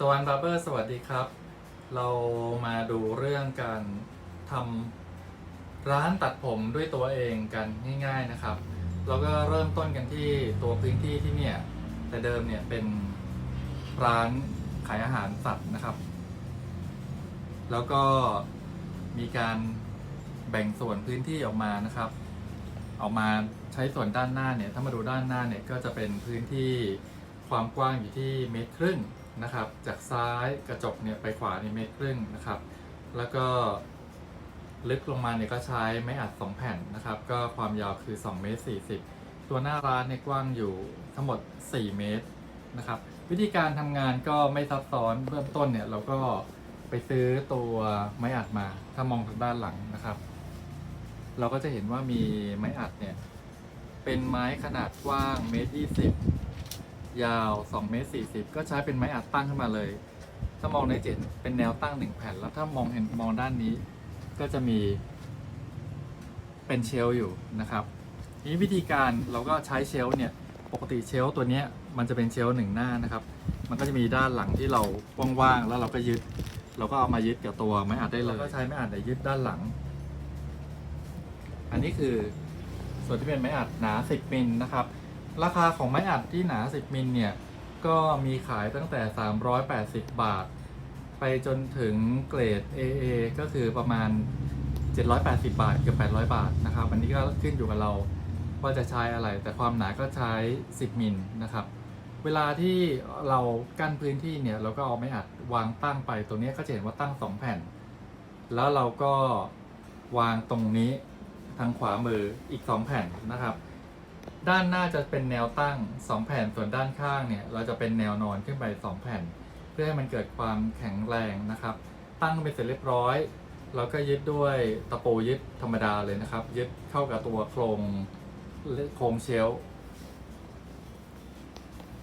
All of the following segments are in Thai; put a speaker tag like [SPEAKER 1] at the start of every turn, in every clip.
[SPEAKER 1] ตะวันบาร์เบอร์สวัสดีครับ เรามาดูเรื่องการทำร้านตัดผมด้วยตัวเองกันง่าย ๆนะครับ เราก็เริ่มต้นกันที่ตัวพื้นที่ที่เนี่ยแต่เดิมเนี่ยเป็นร้านขายอาหารสัตว์นะครับ แล้วก็มีการแบ่งส่วนพื้นที่ออกมานะครับ ออกมาใช้ส่วนด้านหน้าเนี่ยถ้ามาดูด้านหน้าเนี่ยก็จะเป็นพื้นที่ความกว้างอยู่ที่เมตรครึ่ง นะครับ จากซ้ายกระจกเนี่ยไปขวาในเมตรครึ่งนะครับ แล้วก็ลึกลงมาเนี่ยก็ใช้ไม้อัด 2 แผ่นนะครับ ก็ความยาวคือ2เมตร40 ตัวหน้าร้านเนี่ยกว้างอยู่ทั้งหมด 4 เมตรนะครับ วิธีการทำงานก็ไม่ซับซ้อนเริ่มต้นเนี่ยเราก็ไปซื้อตัวไม้อัดมาถ้ามองทางด้านหลังนะครับ เราก็จะเห็นว่ามีไม้อัดเนี่ยเป็นไม้ขนาดกว้างเมตรยี่สิบ ยาว2เมตร40 ก็ใช้เป็นไม้อัดตั้งขึ้นมาเลย ถ้ามองในเจ็ดเป็นแนวตั้งหนึ่งแผ่น แล้วถ้ามองเห็นมองด้านนี้ ก็จะมีเป็นเชลฟ์อยู่นะครับทีนี้วิธีการเราก็ใช้เชลฟ์เนี่ยปกติเชลฟ์ตัวเนี้ยมันจะเป็นเชลฟ์หนึ่งหน้านะครับ มันก็จะมีด้านหลังที่เราว่างๆแล้วเราก็ยึด เราก็เอามายึดกับตัวไม้อัดได้เลยก็ใช้ไม้อัดเนี่ยยึดด้านหลัง อันนี้คือส่วนที่เป็นไม้อัดหนา10มิลนะครับ ราคาของไม้อัดที่หนา 10 มิลเนี่ย ก็มีขายตั้งแต่ 380 บาท ไปจนถึงเกรด AA ก็คือประมาณ 780 บาทเกือบ800 บาทนะครับอันนี้ก็ขึ้นอยู่กับเราว่าจะใช้อะไร แต่ความหนาก็ใช้ 10 มิลนะครับเวลาที่เรากั้นพื้นที่เนี่ยเราก็เอาไม้อัดวางตั้งไปตรงนี้ก็จะเห็นว่าตั้ง 2 แผ่น แล้วเราก็วางตรงนี้ทางขวามืออีก 2 แผ่นนะครับ ด้านหน้าจะเป็นแนวตั้ง 2 แผ่นส่วนด้านข้างเนี่ย เราจะเป็นแนวนอนขึ้นไป 2 แผ่น เพื่อให้มันเกิดความแข็งแรงนะครับ ตั้งไปเสร็จเรียบร้อยเราก็ยึดด้วยตะปูยึดธรรมดาเลยนะครับ ยึดเข้ากับตัวโครงโครงเชลฟ์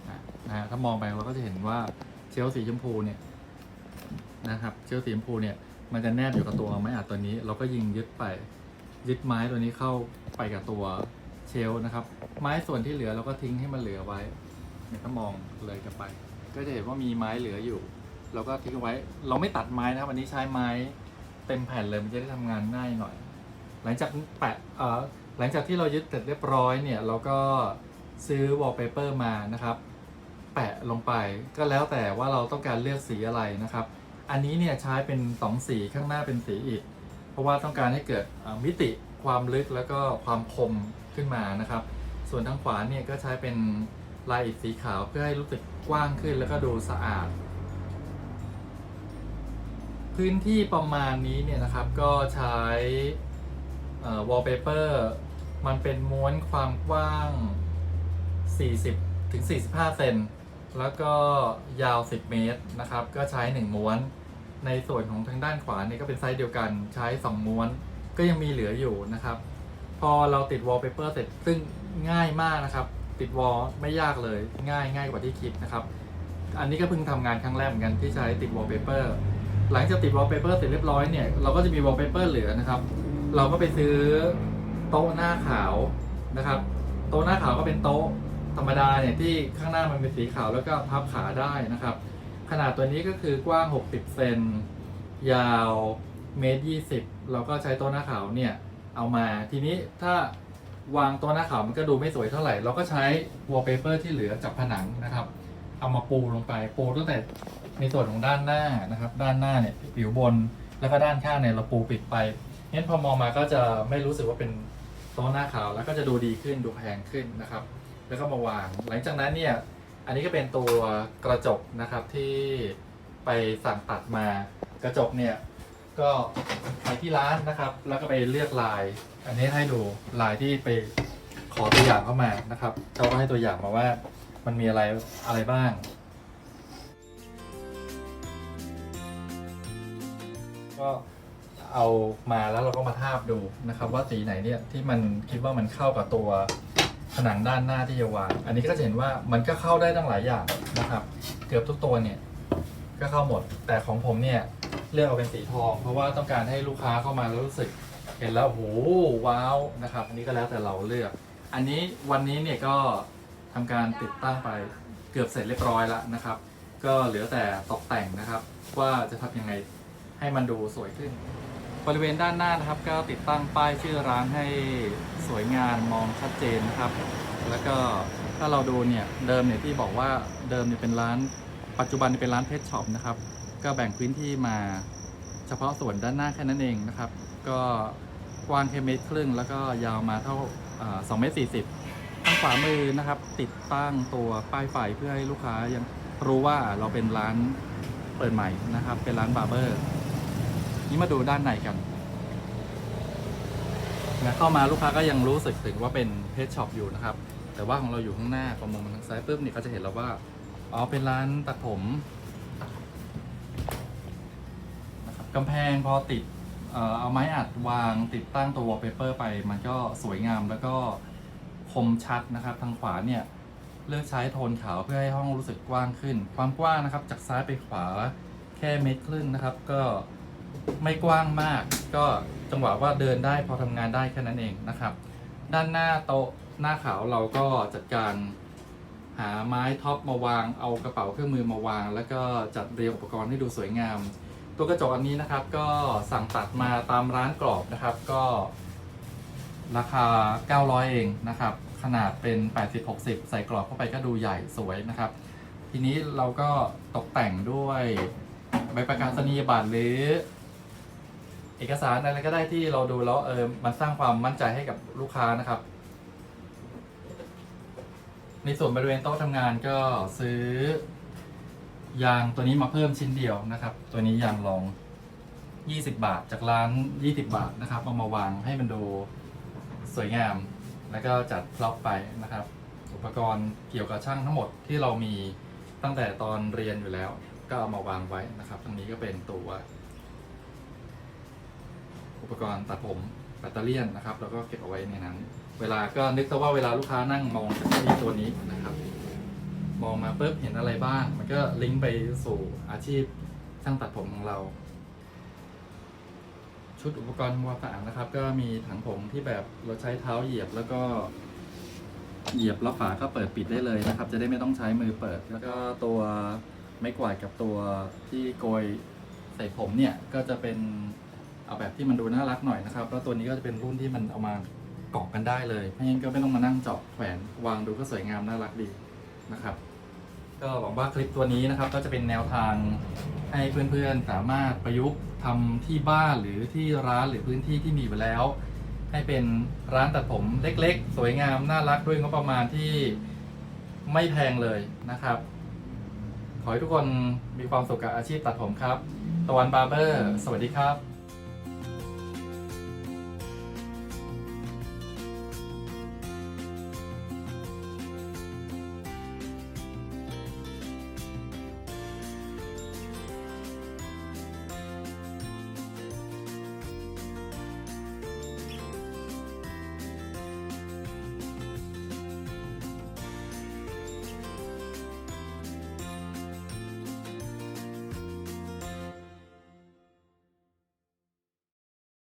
[SPEAKER 1] อะนะฮะถ้ามองไปเราก็จะเห็นว่าเชลสีชมพูเนี่ยนะครับเชลสีชมพูเนี่ยมันจะแนบอยู่กับตัวไม้อัดตัวนี้ เราก็ยิงยึดไปยึดไม้ตัวนี้เข้าไปกับตัว เชลนะครับ ไม้ส่วนที่เหลือเราก็ทิ้งให้มันเหลือไว้เนี่ยถ้ามองเลยกลับไป ก็จะเห็นว่ามีไม้เหลืออยู่ เราก็ทิ้งไว้ เราไม่ตัดไม้นะครับ อันนี้ใช้ไม้เต็มแผ่นเลยมันจะได้ทำงานง่ายหน่อย หลังจากแปะเอ่อหลังจากที่เรายึดเสร็จเรียบร้อยเนี่ย เราก็ซื้อวอลเปเปอร์มานะครับ แปะลงไปก็แล้วแต่ว่าเราต้องการเลือกสีอะไรนะครับ อันนี้เนี่ยใช้เป็นสองสีข้างหน้าเป็นสีอิฐเพราะว่าต้องการให้เกิดมิติ ความลึกแล้วก็ความคมขึ้นมานะครับ ส่วนทางขวาเนี่ยก็ใช้เป็นลายอิฐสีขาวเพื่อให้รู้สึกกว้างขึ้นแล้วก็ดูสะอาด พื้นที่ประมาณนี้เนี่ยนะครับก็ใช้วอลเปเปอร์มันเป็นม้วนความกว้าง 40ถึง45 เซนแล้วก็ยาว 10 เมตรนะครับ ก็ใช้ 1 ม้วน ในส่วนของทางด้านขวาเนี่ยก็เป็นไซส์เดียวกันใช้ 2 ม้วน ก็ยังมีเหลืออยู่นะครับ พอเราติดวอลเปเปอร์เสร็จซึ่งง่ายมากนะครับ ติดวอลไม่ยากเลยง่ายง่ายกว่าที่คิดนะครับ อันนี้ก็เพิ่งทำงานครั้งแรกเหมือนกันที่ใช้ติดวอลเปเปอร์หลังจากติดวอลเปเปอร์เสร็จเรียบร้อยเนี่ยเราก็จะมีวอลเปเปอร์เหลือนะครับ เราก็ไปซื้อโต๊ะหน้าขาวนะครับ โต๊ะหน้าขาวก็เป็นโต๊ะธรรมดาเนี่ยที่ข้างหน้ามันเป็นสีขาวแล้วก็พับขาได้นะครับ ขนาดตัวนี้ก็คือกว้าง 60 เซนยาวเมตร20 เราก็ใช้โต๊ะหน้าขาวเนี่ยเอามาทีนี้ถ้าวางโต๊ะหน้าขาวมันก็ดูไม่สวยเท่าไหร่ เราก็ใช้วอลเปเปอร์ที่เหลือจากผนังนะครับ เอามาปูลงไปปูตั้งแต่ในส่วนของด้านหน้านะครับ ด้านหน้าเนี่ยผิวบนแล้วก็ด้านข้างเนี่ยเราปูปิดไปงั้นพอมองมาก็จะไม่รู้สึกว่าเป็นโต๊ะหน้าขาวแล้วก็จะดูดีขึ้นดูแพงขึ้นนะครับ แล้วก็มาวาง หลังจากนั้นเนี่ยอันนี้ก็เป็นตัวกระจกนะครับที่ไปสั่งตัดมากระจกเนี่ย ก็ไปที่ร้านนะครับ แล้วก็ไปเลือกลาย อันนี้ให้ดูลายที่ไปขอตัวอย่างเข้ามานะครับเขาก็ให้ตัวอย่างมาว่ามันมีอะไรอะไรบ้าง ก็เอามาแล้วเราก็มาทาบดูนะครับ ว่าสีไหนเนี่ยที่มันคิดว่ามันเข้ากับตัวผนังด้านหน้าที่จะวาง อันนี้ก็จะเห็นว่ามันก็เข้าได้ตั้งหลายอย่างนะครับ เกือบทุกตัวเนี่ยก็เข้าหมด แต่ของผมเนี่ย เลือกเอาเป็นสีทอง เพราะว่าต้องการให้ลูกค้าเข้ามาแล้วรู้สึก เห็นแล้วโอ้โหว้าวนะครับ อันนี้ก็แล้วแต่เราเลือก อันนี้วันนี้เนี่ยก็ทำการติดตั้งไปเกือบเสร็จเรียบร้อยแล้วนะครับ ก็เหลือแต่ตกแต่งนะครับ ว่าจะทำยังไงให้มันดูสวยขึ้น บริเวณด้านหน้านะครับ ก็ติดตั้งป้ายชื่อร้านให้สวยงามมองชัดเจนนะครับ แล้วก็ถ้าเราดูเนี่ยเดิมเนี่ยที่บอกว่าเดิมเนี่ยเป็นร้าน ปัจจุบันเป็นร้านเพชช็อปนะครับ ก็แบ่งพื้นที่มาเฉพาะส่วนด้านหน้าแค่นั้นเองนะครับ ก็กว้างแค่เมตรครึ่ง แล้วก็ยาวมาเท่าสองเมตรสี่สิบทางขวามือนะครับ ติดตั้งตัวป้ายไฟเพื่อให้ลูกค้ายังรู้ว่าเราเป็นร้านเปิดใหม่นะครับ เป็นร้านบาร์เบอร์นี่มาดูด้านในกันนะเข้ามาลูกค้าก็ยังรู้สึกถึงว่าเป็นเพชช็อปอยู่นะครับ แต่ว่าของเราอยู่ข้างหน้าพอมองมาทางซ้ายปุ๊บเนี่ยก็จะเห็นแล้วว่า อ๋อ เป็นร้านตัดผมนะครับกำแพงพอติดเอ่อเอาไม้อัดวางติดตั้งตัว wallpaper ไป มันก็สวยงามแล้วก็คมชัดนะครับ ทางขวาเนี่ยเลือกใช้โทนขาวเพื่อให้ห้องรู้สึกกว้างขึ้น ความกว้างนะครับ จากซ้ายไปขวาแค่เมตรครึ่งนะครับ ก็ไม่กว้างมาก ก็จังหวะว่าเดินได้พอทำงานได้แค่นั้นเองนะครับ ด้านหน้าโต๊ะหน้าขาวเราก็จัดการ หาไม้ท็อปมาวางเอากระเป๋าเครื่องมือมาวาง แล้วก็จัดเรียงอุปกรณ์ให้ดูสวยงาม ตัวกระจกอันนี้นะครับ ก็สั่งตัดมาตามร้านกรอบนะครับ ก็ราคา 900 เองนะครับ ขนาดเป็น 80-60 ใส่กรอบเข้าไปก็ดูใหญ่สวยนะครับ ทีนี้เราก็ตกแต่งด้วยใบประกาศนียบัตรหรือ เอกสารอะไรก็ได้ที่เราดูแล้วเออมันสร้างความมั่นใจให้กับลูกค้านะครับ ในส่วนบริเวณโต๊ะทำงานก็ซื้อยางตัวนี้มาเพิ่มชิ้นเดียวนะครับ ตัวนี้ยางรอง 20 บาทจากร้าน 20 บาทนะครับเอามาวางให้มันดูสวยงาม แล้วก็จัดพร็อพไปนะครับ อุปกรณ์เกี่ยวกับช่างทั้งหมดที่เรามีตั้งแต่ตอนเรียนอยู่แล้ว ก็เอามาวางไว้นะครับตรงนี้ก็เป็นตัว อุปกรณ์ตัดผมแบตเตอรี่นะครับ แล้วก็เก็บเอาไว้ในนั้น เวลาก็นึกซะว่าเวลาลูกค้านั่งมองจากที่ตัวนี้นะครับ มองมาปุ๊บเห็นอะไรบ้าง มันก็ลิงก์ไปสู่อาชีพช่างตัดผมของเรา ชุดอุปกรณ์ความสะอาดนะครับ ก็มีถังผมที่แบบเราใช้เท้าเหยียบแล้วก็เหยียบแล้วฝาก็เปิดปิดได้เลยนะครับ จะได้ไม่ต้องใช้มือเปิด แล้วก็ตัวไม้กวาดกับตัวที่โกยใส่ผมเนี่ยก็จะเป็นเอาแบบที่มันดูน่ารักหน่อยนะครับ แล้วตัวนี้ก็จะเป็นรุ่นที่มันเอามา เกาะกันได้เลยเพราะงั้นก็ไม่ต้องมานั่งเจาะแขวนวางดูก็สวยงามน่ารักดีนะครับ ก็หวังว่าคลิปตัวนี้นะครับ ก็จะเป็นแนวทางให้เพื่อนๆสามารถประยุกต์ทำที่บ้านหรือที่ร้านหรือพื้นที่ที่มีอยู่แล้ว ให้เป็นร้านตัดผมเล็กๆ สวยงามน่ารักด้วยงบประมาณที่ไม่แพงเลยนะครับ ขอให้ทุกคนมีความสุขกับอาชีพตัดผมครับ ตะวันบาร์เบอร์ สวัสดีครับ